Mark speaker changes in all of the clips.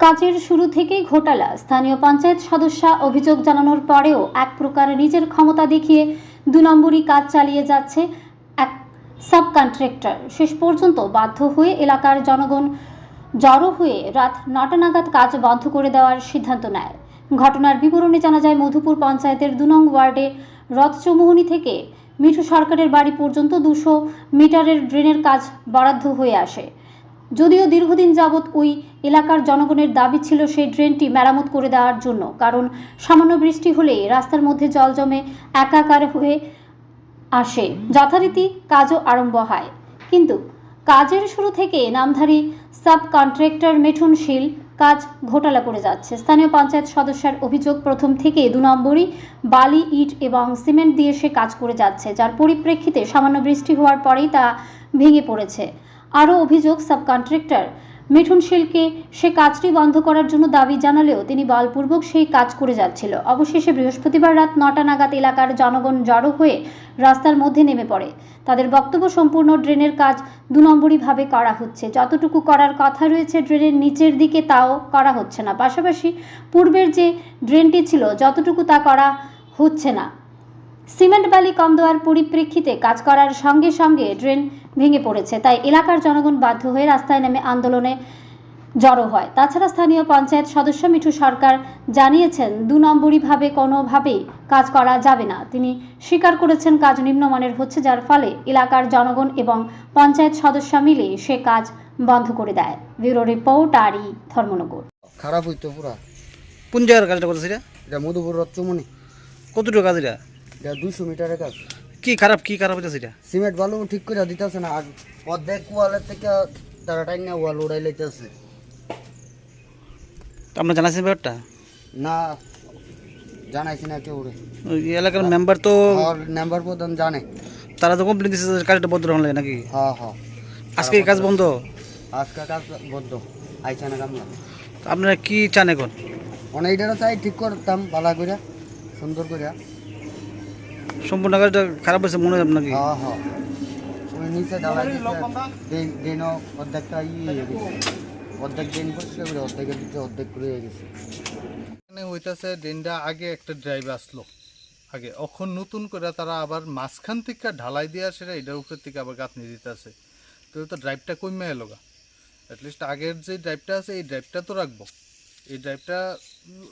Speaker 1: কাজের শুরু থেকেই ঘোটালা। স্থানীয় পঞ্চায়েত সদস্যা অভিযোগ জানানোর পরেও এক প্রকার নিজের ক্ষমতা দেখিয়ে দু নম্বরই কাজ চালিয়ে যাচ্ছে এক সাব কন্ট্রাক্টর শেষ পর্যন্ত বাধ্য হয়ে এলাকার জনগণ জড়ো হয়ে রাত নটা নাগাদ কাজ বন্ধ করে দেওয়ার সিদ্ধান্ত নেয়। ঘটনার বিবরণে জানা যায়, মধুপুর পঞ্চায়েতের দু নং ওয়ার্ডে রথচৌমুহনী থেকে মিঠু সরকারের বাড়ি পর্যন্ত দুশো মিটারের ড্রেনের কাজ বরাদ্দ হয়ে আসে। যদিও দীর্ঘদিন যাবৎ ওই এলাকার জনগণের দাবি ছিল সেই ড্রেনটি মেরামত করে দেওয়ার জন্য, কারণ সামান্য বৃষ্টি হলেই রাস্তার মধ্যে জল জমে একাকার হয়ে আসে, যথারীতি কাজও আরম্ভ হয়। কিন্তু কাজের শুরু থেকে নামধারী সাব কন্ট্রাক্টর মিঠুন শীল কাজ ঘোটালা করে যাচ্ছে। স্থানীয় পঞ্চায়েত সদস্যের অভিযোগ প্রথম থেকে দু নম্বরই বালি, ইট এবং সিমেন্ট দিয়ে সে কাজ করে যাচ্ছে, যার পরিপ্রেক্ষিতে সামান্য বৃষ্টি হওয়ার পরেই তা ভেঙে পড়েছে। আরও অভিযোগ সাব কন্ট্রাক্টর মিঠুন শিলকে সে কাজটি বন্ধ করার জন্য দাবি জানালেও তিনি বলপূর্বক সেই কাজ করে যাচ্ছিল। অবশেষে বৃহস্পতিবার রাত নটা নাগাদ এলাকার জনগণ জড়ো হয়ে রাস্তার মধ্যে নেমে পড়ে। তাদের বক্তব্য সম্পূর্ণ ড্রেনের কাজ দু নম্বরইভাবে করা হচ্ছে। যতটুকু করার কথা রয়েছে ড্রেনের নিচের দিকে তাও করা হচ্ছে না। পাশাপাশি পূর্বের যে ড্রেনটি ছিল, যতটুকু তা করা হচ্ছে না। সিমেন্ট বালি কম দেওয়ার পরিপ্রেক্ষিতে কাজ করার সঙ্গে সঙ্গে ড্রেন ভেঙে পড়েছে। তাই এলাকার জনগণ বাধ্য হয়ে রাস্তায় নেমে আন্দোলনে জড়ো হয়। তাছাড়া স্থানীয় পঞ্চায়েত সদস্য মিঠু সরকার জানিয়েছেন দু নম্বরইভাবে কোনোভাবেই কাজ করা যাবে না। তিনি স্বীকার করেছেন কাজ নিম্নমানের হচ্ছে যার ফলে এলাকার জনগণ এবং পঞ্চায়েত সদস্য মিলে সে কাজ বন্ধ করে দেয়। ব্যুরো রিপোর্ট আরই ধর্মনগর।
Speaker 2: খারাপ হইতো পুরা।
Speaker 3: কোন জায়গার কাজটা করতেছে এটা?
Speaker 2: মধুপুর রথচমনি
Speaker 3: কতটুকু কাজ এটা?
Speaker 2: এটা দুইশো মিটারের কাজ।
Speaker 3: কি খারাপ কি খারাপ হইতেছে এটা?
Speaker 2: সিমেন্ট বালু ঠিক করে দিতেছে না আর অর্ধেক ওয়ালের থেকে তারা টাইম না ওয়াল উড়াই লাইতেছে।
Speaker 3: আপনার জানাচ্ছেন ব্যাপারটা?
Speaker 2: না জানাইছি না কেউ
Speaker 3: ওই এলাকার মেম্বার তো
Speaker 2: আর নাম্বার প্রধান জানে।
Speaker 3: তারা তো কমপ্লেন দিচ্ছে কাজটা বন্ধ রাখলে নাকি?
Speaker 2: হ্যাঁ হ্যাঁ।
Speaker 3: আজকে কাজ বন্ধ?
Speaker 2: আজকে কাজ বদ্ধ আইসা না কামলা।
Speaker 3: আপনারা কি চান এখন?
Speaker 2: এটারও চাই ঠিক করতাম ভালো করে সুন্দর করে
Speaker 3: সম্পূর্ণ কাজটা খারাপ হয়েছে মনে হয় আপনাকে।
Speaker 2: হ্যাঁ হ্যাঁ। ওই নিচে ঢালাই দিচ্ছে দিনও অর্ধেকটা ইয়ে হয়ে গেছে। অর্ধেক দিন অর্ধেকের দিকে অর্ধেক করে হয়ে গেছে।
Speaker 4: এখানে হইতাছে ড্রেনটা আগে একটা ড্রাইভ আসলো। আগে এখন নতুন করে তারা আবার মাঝখান থেকে ঢালাই দিয়ে সেটা এটার উপর থেকে আবার গাঁথনি দিতেছে। তো তো ড্রাইভটা কমে এলো গা? অ্যাটলিস্ট আগের যে ড্রাইভটা আছে এই ড্রাইভটা তো রাখব। এই ড্রাইভটা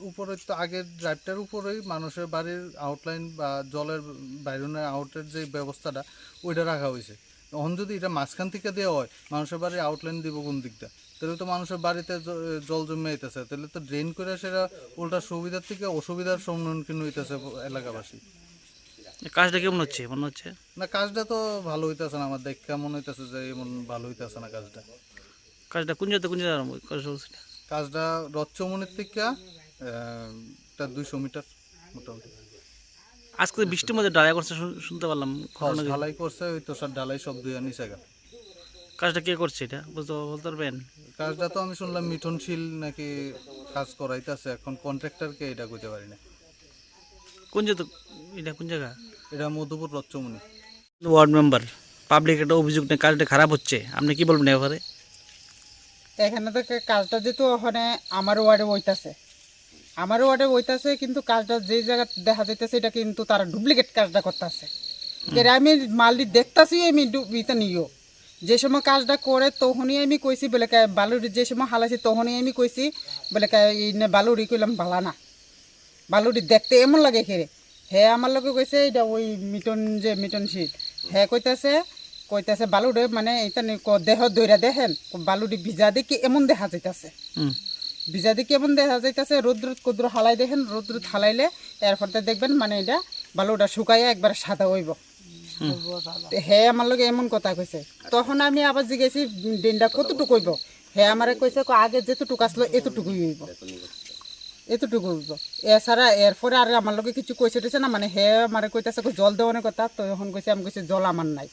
Speaker 4: উপরে তো আগের ড্রাইভটার উপরেই মানুষের বাড়ির আউটলাইন বা জলের বাইরনের আউটের যে ব্যবস্থাটা ওইটা রাখা হয়েছে। এখন যদি এটা মাঝখান থেকে দেওয়া হয় মানুষের বাড়ির আউটলাইন দিব কোন দিকটা? তাহলে তো মানুষের বাড়িতে জল জমে যেতেছে তাহলে তো ড্রেন করে সেটা উল্টা সুবিধার থেকে অসুবিধার সম্মুখীন হইতেছে এলাকাবাসী।
Speaker 3: কাজটা কেমন হচ্ছে? মনে হচ্ছে?
Speaker 4: না কাজটা তো ভালো হইতেছে না। আমার দেখ কেমন হইতেছে যে এমন ভালো হইতেছে না কাজটা।
Speaker 3: কাজটা কোন জায়গাতে কোন জায়গায় কাজ?
Speaker 4: কাজটা রথচমনির থেকে দুইশো মিটার মোটামুটি।
Speaker 3: আজকে বৃষ্টির মধ্যে ডায়া করছে শুন- শুনতে পারলাম
Speaker 4: ঢালাই করছে ওই তো সব ঢালাই সব দুই নিচে গেল
Speaker 3: কাজটা কে করছে এটা? বুঝতে বলতে পারবেন?
Speaker 4: কাজটা তো আমি শুনলাম মিঠনশীল নাকি কাজ করাইতেছে এখন কন্ট্রাক্টরকে এটা কইতে পারি না।
Speaker 3: কোন জায়গা এটা কোন জায়গা?
Speaker 4: এটা মধুপুর রথচমনি।
Speaker 3: ওয়ার্ড মেম্বার পাবলিক একটা অভিযোগ নিয়ে কাজটা খারাপ হচ্ছে আপনি কি বলবেন এবারে
Speaker 5: এখানে থেকে কাজটা যেহেতু ওখানে আমার ওয়ার্ডে বইতাছে আমার ওয়ার্ডে বইতাছে কিন্তু কাজটা যে জায়গা দেখা যাইতেছে এটা কিন্তু তারা ডুপ্লিকেট কাজটা করতেছে। এরা আমি মালটি দেখতাছি আমি ইতে নিও। যে সময় কাজটা করে তখনই আমি কইছি বলে বালুরি যে সময় হালাইছি তখনই আমি কইছি বলে বালুরি কইলাম বালা না। বালুরি দেখতে এমন লাগে খেরে হে আমার লোকে কইছে এটা ওই মিটন যে মিটন শীত। হে কইতাছে কইতাছে বালুরে মানে এটা দেহ দইরা দেখেন বালুরি ভিজা দেখি এমন দেখা যাইতাছে। ভিজা দেখি এমন দেখা যাইতাছে রোদ রোদ কুদ্র হালাই দেখেন রোদ রোদ হালাইলে এরপর দেখবেন মানে এটা বালুটা শুকাইয়া একবার সাদা হইব। হে আমার লগে এমন কথা কইছে। তখন আমি আবার জিজ্ঞেসি দিনটা কতটুকু হইব? হে আমারে কইছে আগে যেতটুকু আসলো এতটুকুই হইব। এতটুকু হইব। এছাড়া এরপরে আর আমার লগে কিছু কইছে না মানে হে আমারে কইতাছে কই জল দেওয়ানোর কথা। তো এখন কইছে আমি কইছি জল আমার নাই।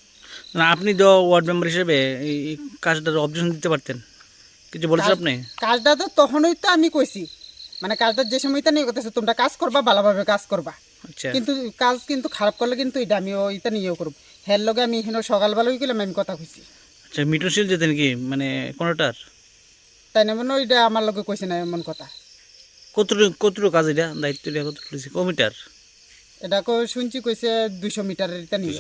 Speaker 3: না আপনি তো ওয়ার্ড মেম্বার হিসেবে এই কাজটার অবজেকশন দিতে পারতেন। কিছু বলেছেন আপনি?
Speaker 5: কাজটা তো তখনই তো আমি কইছি। মানে কাজটা যে সময়টা নিয়ে করতেছে তোমরা কাজ করবা ভালোভাবে কাজ করবা।
Speaker 3: আচ্ছা।
Speaker 5: কিন্তু কাজ কিন্তু খারাপ করলে কিন্তু এটা আমি এটা নিয়েও করব। হের লগে আমি এখানে সকালবেলায় গেলাম আমি কথা কইছি।
Speaker 3: আচ্ছা মিটনশীল যেতেন কি? মানে কোনোটার?
Speaker 5: তাই না মানে ওইটা আমার লগে কইছে না এমন কথা।
Speaker 3: কতটুকু কতটুকু কাজ এটা? দায়িত্ব এটা কতটুকু কমিটার?
Speaker 5: এটা কই শুনছি কইছে দুইশো মিটারের এটা নিবে।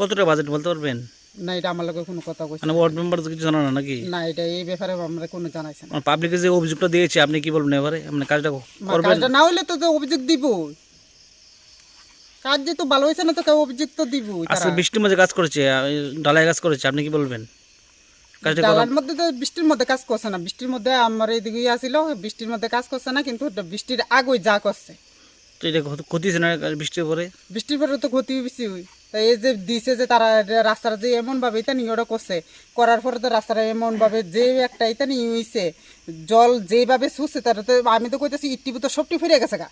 Speaker 3: কতটা বাজেট বলতে পারবেন?
Speaker 5: না এটা আমার লগে কোনো কথা কইছে
Speaker 3: মানে ওয়ার্ড মেম্বার কিছু জানা না নাকি?
Speaker 5: না এটা এই ব্যাপারে আমরা কোনো জানাইছে না।
Speaker 3: পাবলিকে যে অভিযোগটা দিয়েছে আপনি কি বলবেন এবারে? আপনি কাজটা করবেন?
Speaker 5: কাজটা না হইলে তো তো অভিযোগ দিব। কাজ যেহেতু ভালো হয়েছে না তো কেউ অভিযোগ তো দিব
Speaker 3: আজকে বৃষ্টির মধ্যে কাজ করেছে ঢালাই কাজ করেছে আপনি কি বলবেন? কাজটা
Speaker 5: ডালার মধ্যে তো বৃষ্টির মধ্যে কাজ করছে না। বৃষ্টির মধ্যে আমার এইদিকে আসিল বৃষ্টির মধ্যে কাজ করছে না কিন্তু বৃষ্টির আগে যা করছে।
Speaker 3: তো এটা ক্ষতি- হয়েছে না? বৃষ্টির পরে?
Speaker 5: বৃষ্টির পরে তো ক্ষতি বেশি হই এই যে দিছে যে তারা রাস্তাটা যে এমন ভাবে এটা নিয়ে ওটা করছে করার পরে তো রাস্তাটা এমন ভাবে যে একটা নিয়ে হইছে জল যেভাবে শুষছে তারা তো আমি তো কইতেছি ইট্টি তো সবটি ফিরে গেছে গা।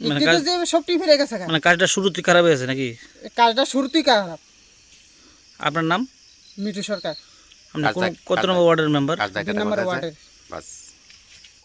Speaker 3: মানে কাজ-
Speaker 5: যে সবটি ফিরে গেছে গা।
Speaker 3: মানে কাজটা শুরুতে খারাপ হয়েছে নাকি?
Speaker 5: কাজটা শুরুতেই খারাপ।
Speaker 3: আপনার নাম?
Speaker 5: মিঠু সরকার।
Speaker 3: আপনি কত নম্বর ওয়ার্ডের মেম্বার
Speaker 5: দুই নম্বর ওয়ার্ডের।
Speaker 6: বাস।